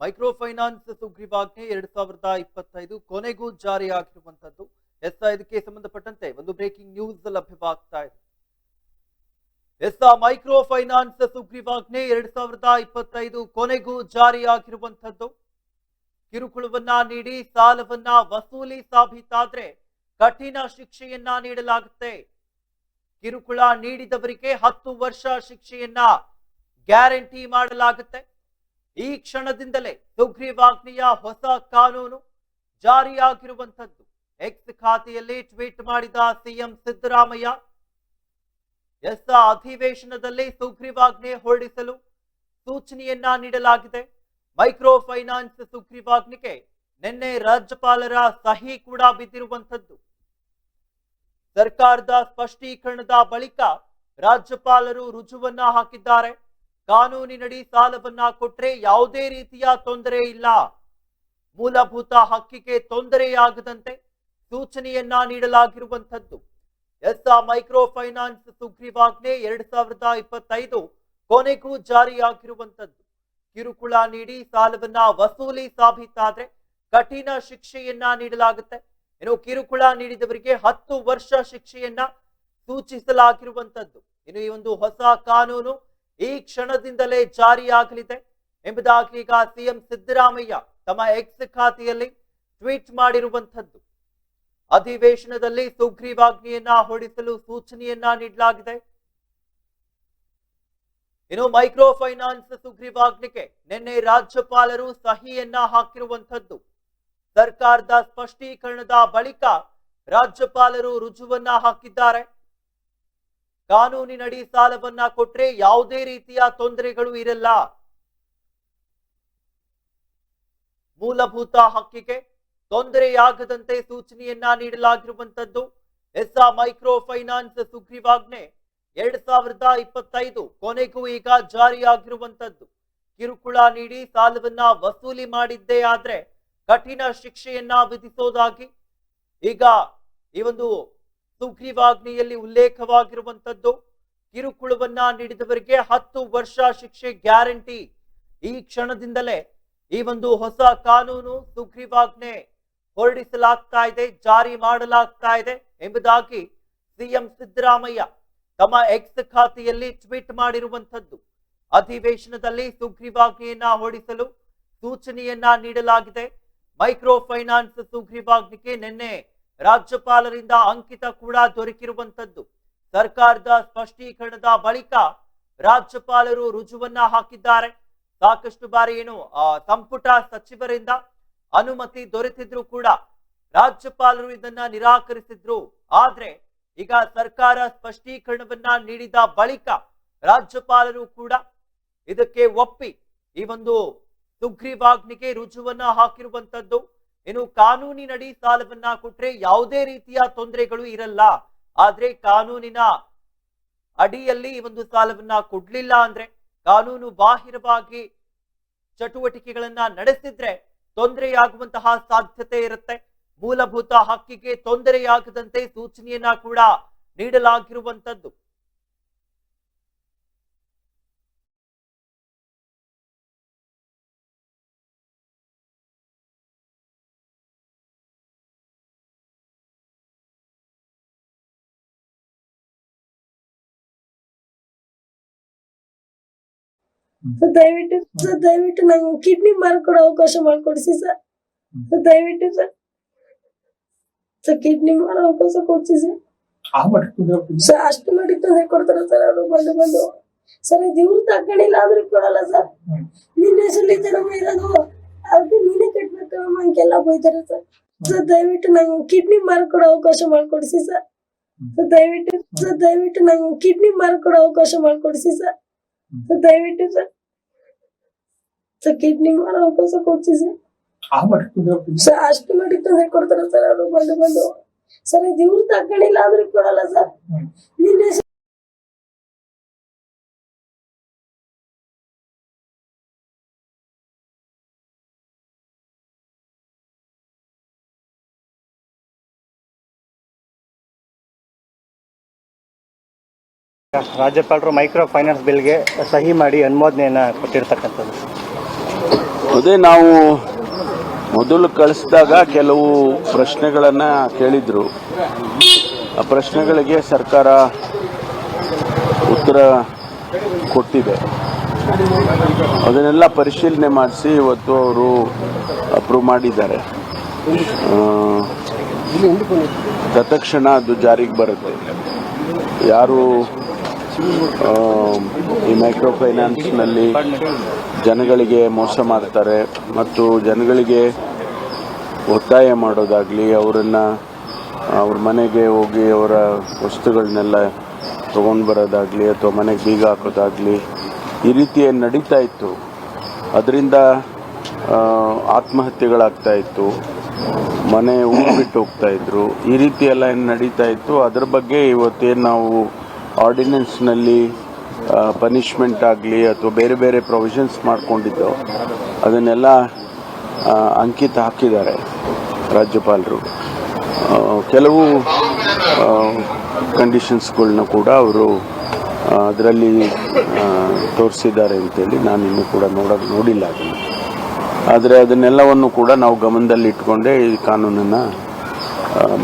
Micro finance ಸುಗ್ರೀವಾಜ್ಞೆ ಎರಡ್ ಸಾವಿರದ ಇಪ್ಪತ್ತೈದು ಕೊನೆಗೂ ಜಾರಿಯಾಗಿರುವಂತದ್ದು ಎಸ್ ಇದಕ್ಕೆ ಸಂಬಂಧಪಟ್ಟಂತೆ ಒಂದು ಬ್ರೇಕಿಂಗ್ ನ್ಯೂಸ್ ಲಭ್ಯವಾಗ್ತಾ ಇದೆ. ಎಸ್ ಮೈಕ್ರೋ ಫೈನಾನ್ಸ್ ಸುಗ್ರೀವಾಜ್ಞೆ ಎರಡ್ ಸಾವಿರದ ಇಪ್ಪತ್ತೈದು ಕೊನೆಗೂ ಜಾರಿಯಾಗಿರುವಂತದ್ದು ಕಿರುಕುಳವನ್ನ ನೀಡಿ, ಸಾಲವನ್ನ ವಸೂಲಿ ಸಾಬೀತಾದ್ರೆ ಕಠಿಣ ಶಿಕ್ಷೆಯನ್ನ ನೀಡಲಾಗುತ್ತೆ. ಕಿರುಕುಳ ನೀಡಿದವರಿಗೆ ಹತ್ತು ವರ್ಷ ಶಿಕ್ಷೆಯನ್ನ ಗ್ಯಾರಂಟಿ ಮಾಡಲಾಗುತ್ತೆ. ಈ ಕ್ಷಣದಿಂದಲೇ ಸುಗ್ರೀವಾಜ್ಞೆಯ ಹೊಸ ಕಾನೂನು ಜಾರಿಯಾಗಿರುವಂತದ್ದು ಎಕ್ಸ್ ಖಾತೆಯಲ್ಲಿ ಟ್ವೀಟ್ ಮಾಡಿದ ಸಿಎಂ ಸಿದ್ದರಾಮಯ್ಯ, ಎಸ್ ಅಧಿವೇಶನದಲ್ಲಿ ಸುಗ್ರೀವಾಜ್ಞೆ ಹೊರಡಿಸಲು ಸೂಚನೆಯನ್ನ ನೀಡಲಾಗಿದೆ. ಮೈಕ್ರೋ ಫೈನಾನ್ಸ್ ಸುಗ್ರೀವಾಜ್ಞೆಗೆ ನಿನ್ನೆ ರಾಜ್ಯಪಾಲರ ಸಹಿ ಕೂಡ ಬಿದ್ದಿರುವಂತದ್ದು ಸರ್ಕಾರದ ಸ್ಪಷ್ಟೀಕರಣದ ಬಳಿಕ ರಾಜ್ಯಪಾಲರು ರುಜುವನ್ನ ಹಾಕಿದ್ದಾರೆ. ಕಾನೂನಿನಡಿ ಸಾಲವನ್ನ ಕೊಟ್ರೆ ಯಾವುದೇ ರೀತಿಯ ತೊಂದರೆ ಇಲ್ಲ. ಮೂಲಭೂತ ಹಕ್ಕಿಗೆ ತೊಂದರೆಯಾಗದಂತೆ ಸೂಚನೆಯನ್ನ ನೀಡಲಾಗಿರುವಂತದ್ದು ಎಸ್ ಮೈಕ್ರೋ ಫೈನಾನ್ಸ್ ಸುಗ್ರೀವಾಜ್ಞೆ ಎರಡ್ ಸಾವಿರದ ಇಪ್ಪತ್ತೈದು ಕೊನೆಗೂ ಜಾರಿಯಾಗಿರುವಂಥದ್ದು. ಕಿರುಕುಳ ನೀಡಿ ಸಾಲವನ್ನ ವಸೂಲಿ ಸಾಬೀತಾದ್ರೆ ಕಠಿಣ ಶಿಕ್ಷೆಯನ್ನ ನೀಡಲಾಗುತ್ತೆ. ಇನ್ನು ಕಿರುಕುಳ ನೀಡಿದವರಿಗೆ ಹತ್ತು ವರ್ಷ ಶಿಕ್ಷೆಯನ್ನ ಸೂಚಿಸಲಾಗಿರುವಂತದ್ದು ಇನ್ನು ಈ ಒಂದು ಹೊಸ ಕಾನೂನು ಈ ಕ್ಷಣದಿಂದಲೇ ಜಾರಿಯಾಗಲಿದೆ ಎಂಬುದಾಗಿ ಈಗ ಸಿಎಂ ಸಿದ್ದರಾಮಯ್ಯ ತಮ್ಮ ಎಕ್ಸ್ ಖಾತೆಯಲ್ಲಿ ಟ್ವೀಟ್ ಮಾಡಿರುವಂತದ್ದು ಅಧಿವೇಶನದಲ್ಲಿ ಸುಗ್ರೀವಾಜ್ಞೆಯನ್ನ ಹೊರಡಿಸಲು ಸೂಚನೆಯನ್ನ ನೀಡಲಾಗಿದೆ. ಇನ್ನು ಮೈಕ್ರೋ ಫೈನಾನ್ಸ್ ಸುಗ್ರೀವಾಜ್ಞೆಗೆ ನಿನ್ನೆ ರಾಜ್ಯಪಾಲರು ಸಹಿಯನ್ನ ಹಾಕಿರುವಂಥದ್ದು. ಸರ್ಕಾರದ ಸ್ಪಷ್ಟೀಕರಣದ ಬಳಿಕ ರಾಜ್ಯಪಾಲರು ರುಜುವನ್ನ ಹಾಕಿದ್ದಾರೆ. ಕಾನೂನಿನಡಿ ಸಾಲವನ್ನ ಕೊಟ್ರೆ ಯಾವುದೇ ರೀತಿಯ ತೊಂದರೆಗಳು ಇರಲ್ಲ. ಮೂಲಭೂತ ಹಕ್ಕಿಗೆ ತೊಂದರೆಯಾಗದಂತೆ ಸೂಚನೆಯನ್ನ ನೀಡಲಾಗಿರುವಂತದ್ದು ಎಸ್ ಮೈಕ್ರೋ ಫೈನಾನ್ಸ್ ಸುಗ್ರೀವಾಜ್ಞೆ. ಎರಡ್ ಸಾವಿರದ ಇಪ್ಪತ್ತೈದು ಕೊನೆಗೂ ಈಗ ಜಾರಿಯಾಗಿರುವಂತದ್ದು. ಕಿರುಕುಳ ನೀಡಿ ಸಾಲವನ್ನ ವಸೂಲಿ ಮಾಡಿದ್ದೇ ಆದ್ರೆ ಕಠಿಣ ಶಿಕ್ಷೆಯನ್ನ ವಿಧಿಸೋದಾಗಿ ಈಗ ಈ ಒಂದು ಸುಗ್ರೀವಾಜ್ಞೆಯಲ್ಲಿ ಉಲ್ಲೇಖವಾಗಿರುವಂತದ್ದು ಕಿರುಕುಳವನ್ನ ನೀಡಿದವರಿಗೆ ಹತ್ತು ವರ್ಷ ಶಿಕ್ಷೆ ಗ್ಯಾರಂಟಿ. ಈ ಕ್ಷಣದಿಂದಲೇ ಈ ಒಂದು ಹೊಸ ಕಾನೂನು ಸುಗ್ರೀವಾಜ್ಞೆ ಹೊರಡಿಸಲಾಗ್ತಾ ಇದೆ, ಜಾರಿ ಮಾಡಲಾಗ್ತಾ ಇದೆ ಎಂಬುದಾಗಿ ಸಿಎಂ ಸಿದ್ದರಾಮಯ್ಯ ತಮ್ಮ ಎಕ್ಸ್ ಖಾತೆಯಲ್ಲಿ ಟ್ವೀಟ್ ಮಾಡಿರುವಂತದ್ದು ಅಧಿವೇಶನದಲ್ಲಿ ಸುಗ್ರೀವಾಜ್ಞೆಯನ್ನ ಹೊರಡಿಸಲು ಸೂಚನೆಯನ್ನ ನೀಡಲಾಗಿದೆ. ಮೈಕ್ರೋ ಫೈನಾನ್ಸ್ ಸುಗ್ರೀವಾಜ್ಞೆಗೆ ನಿನ್ನೆ ರಾಜ್ಯಪಾಲರಿಂದ ಅಂಕಿತ ಕೂಡ ದೊರಕಿರುವಂತದ್ದು ಸರ್ಕಾರದ ಸ್ಪಷ್ಟೀಕರಣದ ಬಳಿಕ ರಾಜ್ಯಪಾಲರು ರುಜುವನ್ನ ಹಾಕಿದ್ದಾರೆ. ಸಾಕಷ್ಟು ಬಾರಿ ಏನು ಸಂಪುಟ ಸಚಿವರಿಂದ ಅನುಮತಿ ದೊರೆತಿದ್ರು ಕೂಡ ರಾಜ್ಯಪಾಲರು ಇದನ್ನ ನಿರಾಕರಿಸಿದ್ರು. ಆದ್ರೆ ಈಗ ಸರ್ಕಾರ ಸ್ಪಷ್ಟೀಕರಣವನ್ನ ನೀಡಿದ ಬಳಿಕ ರಾಜ್ಯಪಾಲರು ಕೂಡ ಇದಕ್ಕೆ ಒಪ್ಪಿ ಈ ಒಂದು ಸುಗ್ರೀವಾಜ್ಞೆಗೆ ರುಜುವನ್ನ ಹಾಕಿರುವಂತದ್ದು ಇನ್ನು ಕಾನೂನಿನಡಿ ಸಾಲವನ್ನ ಕೊಟ್ರೆ ಯಾವುದೇ ರೀತಿಯ ತೊಂದರೆಗಳು ಇರಲ್ಲ. ಆದ್ರೆ ಕಾನೂನಿನ ಅಡಿಯಲ್ಲಿ ಒಂದು ಸಾಲವನ್ನ ಕೊಡ್ಲಿಲ್ಲ ಅಂದ್ರೆ, ಕಾನೂನು ಬಾಹಿರವಾಗಿ ಚಟುವಟಿಕೆಗಳನ್ನ ನಡೆಸಿದ್ರೆ ತೊಂದರೆಯಾಗುವಂತಹ ಸಾಧ್ಯತೆ ಇರುತ್ತೆ. ಮೂಲಭೂತ ಹಕ್ಕಿಗೆ ತೊಂದರೆಯಾಗದಂತೆ ಸೂಚನೆಯನ್ನ ಕೂಡ ನೀಡಲಾಗಿರುವಂತದ್ದು. ಸರ್ ದಯವಿಟ್ಟು ಸರ್ ದಯವಿಟ್ಟು ನಂಗೆ ಕಿಡ್ನಿ ಮಾರ್ಕೊಡೋ ಅವಕಾಶ ಮಾಡಿಕೊಡ್ಸಿ ಸರ್ ಸರ್ ದಯವಿಟ್ಟು ಸರ್ ಸರ್ ಕಿಡ್ನಿ ಮಾರೋ ಅವಕಾಶ ಕೊಡಿಸಿ ಸರ್ ಸರ್ ಅಷ್ಟು ಮಟ್ಟಿಗೆ ತೊಂದರೆ ಕೊಡ್ತಾರೆ ಸರ್ ಅವರು ಬಂದು ಬಂದು. ಸರ್ ಇದು ಇವ್ರು ತಕೊಂಡಿಲ್ಲ ಆದ್ರೂ ಕೊಡಲ್ಲ ಸರ್. ನಿನ್ನ ಹೆಸರಲ್ಲಿ ಇರೋದು ಅದಕ್ಕೆ ನೀನೇ ಕಟ್ಬೇಕು ಅಂಕೆಲ್ಲ ಹಂಗೆಲ್ಲ ಬೈತಾರೆ ಸರ್ ಸರ್ ದಯವಿಟ್ಟು ನಂಗೆ ಕಿಡ್ನಿ ಮಾರ್ಕೊಡೋ ಅವಕಾಶ ಮಾಡಿಕೊಡ್ಸಿ ಸರ್ ಸರ್ ದಯವಿಟ್ಟು ಸರ್ ದಯವಿಟ್ಟು ನಂಗೆ ಕಿಡ್ನಿ ಮಾರ್ಕೊಡೋ ಅವಕಾಶ ಮಾಡಿಕೊಡಿಸಿ ಸರ್ ಸರ್ ದಯವಿಟ್ಟು ಸರ್ ಸರ್ ಕಿಡ್ನಿ ಮಾಡೋ ಅವಕಾಶ ಕೊಡ್ಸಿ ಸರ್ ಆ ಮಟ್ಟಕ್ಕೆ ಸರ್ ಅಷ್ಟು ಮಟ್ಟಿಗೆ ತೊಂದರೆ ಕೊಡ್ತಾರೆ ಸರ್ ಅವರು ಬಂದು ಬಂದು. ಸರ್ ಇವ್ರು ತಗೊಂಡಿಲ್ಲ ಆದ್ರೆ ಕೊಡಲ್ಲ ಸರ್ ನಿನ್ನ ರಾಜ್ಯಪಾಲರು ಮೈಕ್ರೋ ಫೈನಾನ್ಸ್ ಬಿಲ್ಗೆ ಸಹಿ ಮಾಡಿ ಅನುಮೋದನೆಯನ್ನು ಕೊಟ್ಟಿರ್ತಕ್ಕಂಥದ್ದು. ಅದೇ ನಾವು ಮೊದಲು ಕಳಿಸಿದಾಗ ಕೆಲವು ಪ್ರಶ್ನೆಗಳನ್ನು ಕೇಳಿದ್ರು. ಆ ಪ್ರಶ್ನೆಗಳಿಗೆ ಸರ್ಕಾರ ಉತ್ತರ ಕೊಟ್ಟಿದೆ. ಅದನ್ನೆಲ್ಲ ಪರಿಶೀಲನೆ ಮಾಡಿಸಿ ಇವತ್ತು ಅವರು ಅಪ್ರೂವ್ ಮಾಡಿದ್ದಾರೆ. ತತ್ಕ್ಷಣ ಅದು ಜಾರಿಗೆ ಬರುತ್ತೆ. ಯಾರು ಈ ಮೈಕ್ರೋ ಫೈನಾನ್ಸ್ನಲ್ಲಿ ಜನಗಳಿಗೆ ಮೋಸ ಮಾಡ್ತಾರೆ ಮತ್ತು ಜನಗಳಿಗೆ ಒತ್ತಾಯ ಮಾಡೋದಾಗಲಿ ಅವರನ್ನು, ಅವ್ರ ಮನೆಗೆ ಹೋಗಿ ಅವರ ವಸ್ತುಗಳನ್ನೆಲ್ಲ ತೊಗೊಂಡು ಬರೋದಾಗಲಿ ಅಥವಾ ಮನೆಗೆ ಬೀಗ ಹಾಕೋದಾಗಲಿ ಈ ರೀತಿ ನಡೀತಾ ಇತ್ತು. ಅದರಿಂದ ಆತ್ಮಹತ್ಯೆಗಳಾಗ್ತಾ ಇತ್ತು. ಮನೆ ಊರು ಬಿಟ್ಟು ಹೋಗ್ತಾ ಇದ್ರು. ಈ ರೀತಿ ಎಲ್ಲ ಏನು ನಡೀತಾ ಇತ್ತು. ಅದ್ರ ಬಗ್ಗೆ ಇವತ್ತೇನು ನಾವು ಆರ್ಡಿನೆನ್ಸ್ನಲ್ಲಿ ಪನಿಷ್ಮೆಂಟ್ ಆಗಲಿ ಅಥವಾ ಬೇರೆ ಬೇರೆ ಪ್ರೊವಿಷನ್ಸ್ ಮಾಡಿಕೊಂಡಿದ್ದು, ಅದನ್ನೆಲ್ಲ ಅಂಕಿತ ಹಾಕಿದ್ದಾರೆ ರಾಜ್ಯಪಾಲರು. ಕೆಲವು ಕಂಡೀಷನ್ಸ್ಗಳನ್ನ ಕೂಡ ಅವರು ಅದರಲ್ಲಿ ತೋರಿಸಿದ್ದಾರೆ ಅಂತೇಳಿ ನಾನು ಇನ್ನೂ ಕೂಡ ನೋಡೋದು ನೋಡಿಲ್ಲ ಅದನ್ನು. ಆದರೆ ಅದನ್ನೆಲ್ಲವನ್ನು ಕೂಡ ನಾವು ಗಮನದಲ್ಲಿ ಇಟ್ಕೊಂಡೇ ಈ ಕಾನೂನನ್ನು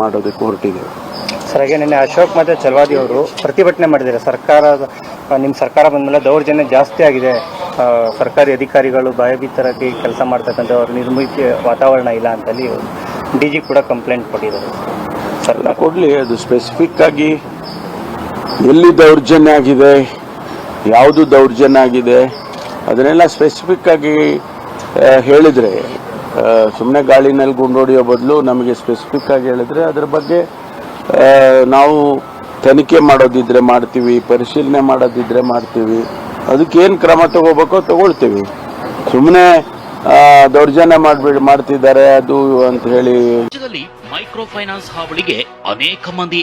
ಮಾಡೋದಕ್ಕೆ ಹೊರಟಿದ್ದೇವೆ. ಸರ್, ಹಾಗೆ ನಿನ್ನೆ ಅಶೋಕ್ ಮತ್ತೆ ಚಲವಾದಿ ಅವರು ಪ್ರತಿಭಟನೆ ಮಾಡಿದ್ದಾರೆ. ಸರ್ಕಾರದ ನಿಮ್ಮ ಸರ್ಕಾರ ಬಂದ ಮೇಲೆ ದೌರ್ಜನ್ಯ ಜಾಸ್ತಿ ಆಗಿದೆ. ಸರ್ಕಾರಿ ಅಧಿಕಾರಿಗಳು ಭಯಭೀತರಾಗಿ ಕೆಲಸ ಮಾಡ್ತಕ್ಕಂಥ ಅವ್ರ ನಿರ್ಮಿತ ವಾತಾವರಣ ಇಲ್ಲ ಅಂತಲ್ಲಿ ಡಿ ಜಿ ಕೂಡ ಕಂಪ್ಲೇಂಟ್ ಕೊಟ್ಟಿದ್ದಾರೆ. ಸರ್ಕಾರ ಕೊಡಲಿ, ಅದು ಸ್ಪೆಸಿಫಿಕ್ ಆಗಿ ಎಲ್ಲಿ ದೌರ್ಜನ್ಯ ಆಗಿದೆ, ಯಾವುದು ದೌರ್ಜನ್ಯ ಆಗಿದೆ, ಅದನ್ನೆಲ್ಲ ಸ್ಪೆಸಿಫಿಕ್ ಆಗಿ ಹೇಳಿದರೆ ಸುಮ್ಮನೆ ಗಾಳಿನಲ್ಲಿ ಗುಂಡೋಡಿಯೋ ಬದಲು ನಮಗೆ ಸ್ಪೆಸಿಫಿಕ್ ಆಗಿ ಹೇಳಿದ್ರೆ ಅದರ ಬಗ್ಗೆ ನಾವು ತನಿಖೆ ಮಾಡೋದಿದ್ರೆ ಮಾಡ್ತೀವಿ, ಪರಿಶೀಲನೆ ಮಾಡೋದಿದ್ರೆ ಮಾಡ್ತೀವಿ. ಅದಕ್ಕೇನು ಕ್ರಮ ತಗೋಬೇಕೋ ತಗೊಳ್ತೀವಿ. ಸುಮ್ಮನೆ ದೌರ್ಜನ್ಯ ಮಾಡ್ಬಿಡಿ, ಮಾಡ್ತಿದ್ದಾರೆ ಅದು ಅಂತ ಹೇಳಿ. ಮೈಕ್ರೋ ಫೈನಾನ್ಸ್ ಹಾವಳಿಗೆ ಅನೇಕ ಮಂದಿ